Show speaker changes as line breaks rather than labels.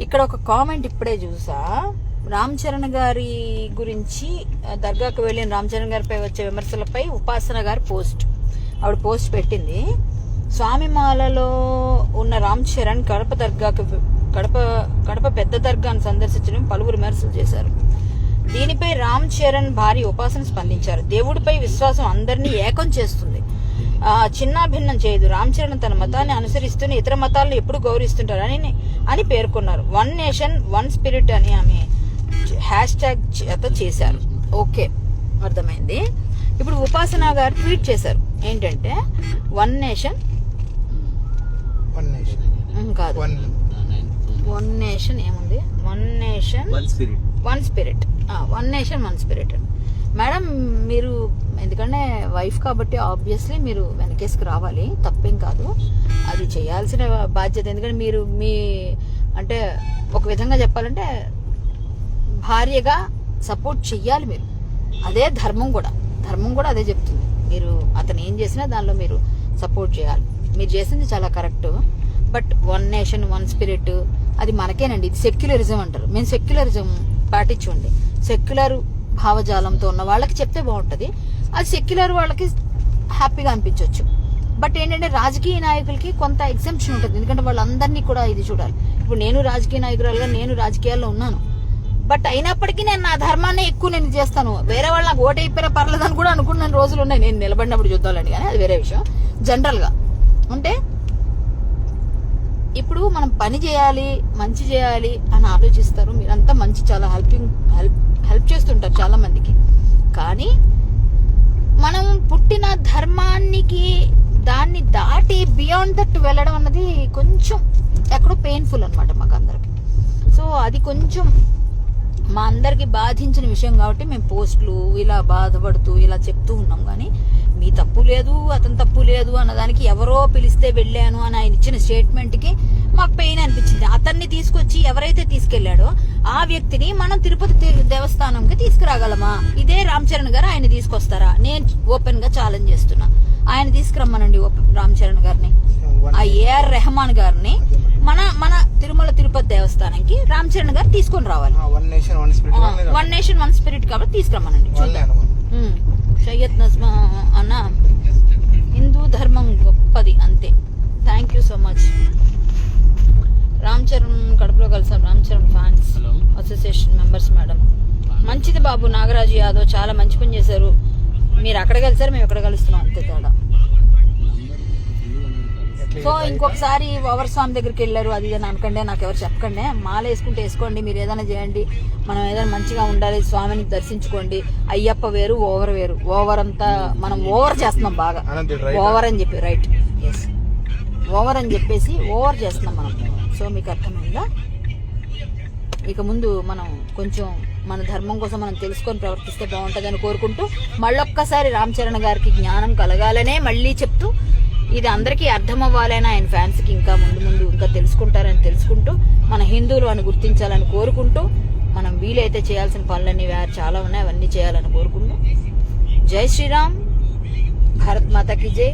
ఇక్కడ ఒక కామెంట్ ఇప్పుడే చూసా. రామ్ చరణ్ గారి గురించి దర్గాకు వెళ్ళిన రామ్ చరణ్ గారిపై వచ్చే విమర్శలపై ఉపాసన గారి పోస్ట్. ఆవిడ పోస్ట్ పెట్టింది. స్వామిమాలలో ఉన్న రామ్ చరణ్ కడప దర్గాకు కడప కడప పెద్ద దర్గాను సందర్శించడం పలువురు విమర్శలు చేశారు. దీనిపై రామ్ చరణ్ భారీ ఉపాసన స్పందించారు. దేవుడిపై విశ్వాసం అందరినీ ఏకం చేస్తుంది. చిన్నాభిన్నం చేయదు. రామ్ చరణ్ తన మతాన్ని అనుసరిస్తూనే ఇతర మతాలను ఎప్పుడు గౌరవిస్తుంటారని అని పేర్కొన్నారు. వన్ నేషన్ వన్ స్పిరిట్ అని ఆమె హ్యాష్ ట్యాగ్ చేత చేశారు. ఓకే. అర్థమైంది. ఇప్పుడు ఉపాసన గారు ట్వీట్ చేశారు. ఏంటంటే వన్ నేషన్
వన్ నేషన్.
కాదు.
వన్
వన్ నేషన్ ఏముంది? One nation
one spirit.
One spirit. One nation one spirit. Madam మీరు ఎందుకంటే వైఫ్ కాబట్టి ఆబ్వియస్లీ మీరు వెనకేసుకు రావాలి తప్పేం కాదు. అది చేయాల్సిన బాధ్యత ఎందుకంటే మీరు మీ అంటే ఒక విధంగా చెప్పాలంటే భార్యగా సపోర్ట్ చెయ్యాలి మీరు. అదే ధర్మం కూడా. ధర్మం కూడా అదే చెప్తుంది. మీరు అతను ఏం చేసినా దానిలో మీరు సపోర్ట్ చేయాలి. మీరు చేసింది చాలా correct but one nation one spirit అది మనకేనండి. ఇది సెక్యులరిజం అంటారు. మేము సెక్యులరిజం పాటించండి సెక్యులర్ భావజాలంతో ఉన్న వాళ్ళకి చెప్తే బాగుంటుంది. అది సెక్యులర్ వాళ్ళకి హ్యాపీగా అనిపించవచ్చు బట్ ఏంటంటే రాజకీయ నాయకులకి కొంత ఎగ్జంప్షన్ ఉంటుంది. ఎందుకంటే వాళ్ళందరినీ కూడా ఇది చూడాలి. ఇప్పుడు నేను రాజకీయ నాయకురాలుగా నేను రాజకీయాల్లో ఉన్నాను. బట్ అయినప్పటికీ నేను నా ధర్మాన్ని ఎక్కువ నేను చేస్తాను. వేరే వాళ్ళు నాకు ఓటు అయిపోయినా పర్లేదు అని కూడా అనుకున్న రోజులు ఉన్నాయి. నేను నిలబడినప్పుడు చూద్దాలని కానీ అది వేరే విషయం. జనరల్గా అంటే ఇప్పుడు మనం పని చేయాలి మంచి చేయాలి అని ఆలోచిస్తారు. మీరంతా మంచి చాలా హెల్పింగ్ హెల్ప్ హెల్ప్ చేస్తుంటారు చాలా మందికి కానీ మనం పుట్టిన ధర్మానికి దాన్ని దాటి బియాండ్ దట్ వెళ్ళడం అన్నది కొంచెం ఎక్కడో పెయిన్ఫుల్ అనమాట మాకు అందరికి సో అది కొంచెం మా అందరికి బాధించిన విషయం కాబట్టి మేము పోస్టులు ఇలా బాధపడుతూ ఇలా చెప్తూ ఉన్నాం. కానీ మీ తప్పు లేదు అతని తప్పు లేదు అన్నదానికి ఎవరో పిలిస్తే వెళ్ళాను అని ఆయన ఇచ్చిన స్టేట్మెంట్కి మాకు పెయిన్ అనిపించింది. అతన్ని తీసుకొచ్చి ఎవరైతే తీసుకెళ్ళాడో ఆ వ్యక్తిని మనం తిరుపతి దేవస్థానంకి తీసుకురాగలమా? ఇదే రామ్ చరణ్ గారు ఆయన తీసుకొస్తారా? నేను ఓపెన్గా ఛాలెంజ్ చేస్తున్నా. ఆయన తీసుకురమ్మనండి రామ్ చరణ్ గారిని. ఆ ఏఆర్ రెహమాన్ గారిని మన మన తిరుమల తిరుపతి దేవస్థానానికి రామ్ చరణ్ గారు తీసుకొని రావాలి.
One nation one spirit
one nation one spirit కాబట్టి తీసుకురమ్మనండి. చూద్దాం. సయ్యద్ నజ్మా అన్న. హిందూ ధర్మం గొప్పది అంతే. Thank you so much Ram Charan కడుపులో కలిసాం. Ram Charan fans association members madam మంచిది బాబు. నాగరాజు యాదవ్ చాలా మంచి పని చేశారు. మీరు అక్కడ కలిసారు మేము ఇక్కడ కలుస్తున్నాం. అంతే తేడా. సో ఇంకొకసారి ఓవర్ స్వామి దగ్గరికి వెళ్ళారు అది అని అనకండి నాకు ఎవరు చెప్పకండి. మాల వేసుకుంటే వేసుకోండి మీరు ఏదైనా చేయండి. మనం ఏదైనా మంచిగా ఉండాలి స్వామిని దర్శించుకోండి. అయ్యప్ప వేరు ఓవర్ వేరు. ఓవర్ అంతా మనం ఓవర్ చేస్తున్నాం బాగా. ఓవర్ అని చెప్పి రైట్. ఎస్ ఓవర్ అని చెప్పేసి ఓవర్ చేస్తున్నాం మనం. సో మీకు అర్థమైందా? ఇక ముందు మనం కొంచెం మన ధర్మం కోసం మనం తెలుసుకొని ప్రవర్తిస్తే బాగుంటుందని కోరుకుంటూ మళ్ళొక్కసారి రామ్ చరణ్ గారికి జ్ఞానం కలగాలనే మళ్ళీ చెప్తూ ఇది అందరికీ అర్థం అవ్వాలని ఆయన ఫ్యాన్స్కి ఇంకా ముందు ముందు ఇంకా తెలుసుకుంటారని తెలుసుకుంటూ మన హిందువులు అని గుర్తించాలని కోరుకుంటూ మనం వీలైతే చేయాల్సిన పనులన్నీ చాలా ఉన్నాయి అవన్నీ చేయాలని కోరుకుంటూ. జై శ్రీరామ్ భారత్ మాతకి జై.